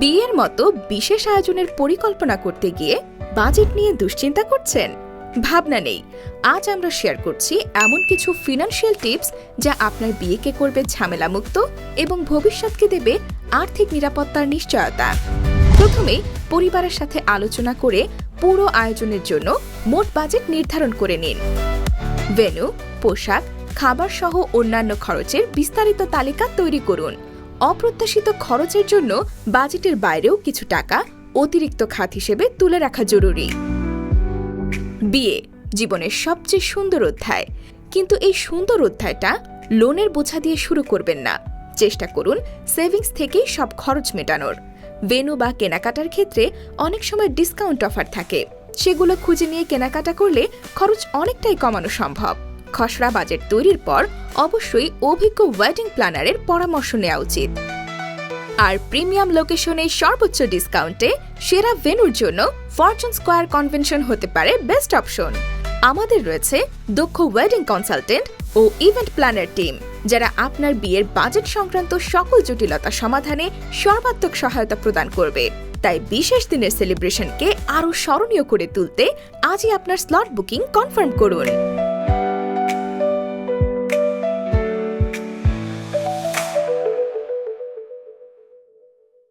বিয়ের মতো বিশেষ আয়োজনের পরিকল্পনা করতে গিয়ে বাজেট নিয়ে দুশ্চিন্তা করছেন? ভাবনা নেই। আজ আমরা শেয়ার করছি এমন কিছু ফিনান্সিয়াল টিপস যা আপনার বিয়েকে করবে ঝামেলামুক্ত এবং ভবিষ্যৎকে দেবে আর্থিক নিরাপত্তার নিশ্চয়তা। প্রথমে পরিবারের সাথে আলোচনা করে পুরো আয়োজনের জন্য মোট বাজেট নির্ধারণ করে নিন। ভেনু, পোশাক খাবার সহ অন্যান্য খরচের বিস্তারিত তালিকা তৈরি করুন। অপ্রত্যাশিত খরচের জন্য বাজেটের বাইরেও কিছু টাকা অতিরিক্ত খাত হিসেবে তুলে রাখা জরুরি। বিয়ে, জীবনের সবচেয়ে সুন্দর অধ্যায়। কিন্তু এই সুন্দর অধ্যায়টা লোনের বোঝা দিয়ে শুরু করবেন না। চেষ্টা করুন সেভিংস থেকেই সব খরচ মেটানোর। ভেনু বা কেনাকাটার ক্ষেত্রে অনেক সময় ডিসকাউন্ট অফার থাকে। সেগুলো খুঁজে নিয়ে কেনাকাটা করলে খরচ অনেকটাই কমানো সম্ভব। খসড়া বাজেট তৈরির পর অবশ্যই অভিজ্ঞ ওয়েডিং প্ল্যানারের পরামর্শ নেওয়া উচিত। আর প্রিমিয়াম লোকেশনে সর্বোচ্চ ডিসকাউন্টে সেরা ভেন্যুর জন্য ফরচুন স্কোয়ার কনভেনশন হতে পারে বেস্ট অপশন। আমাদের রয়েছে দক্ষ ওয়েডিং কনসালটেন্ট ও ইভেন্ট প্ল্যানার টিম, যারা আপনার বিয়ের বাজেট সংক্রান্ত সকল জটিলতা সমাধানে সর্বাত্মক সহায়তা প্রদান করবে। তাই বিশেষ দিনের সেলিব্রেশনকে আরও স্মরণীয় করে তুলতে আজই আপনার স্লট বুকিং কনফার্ম করুন।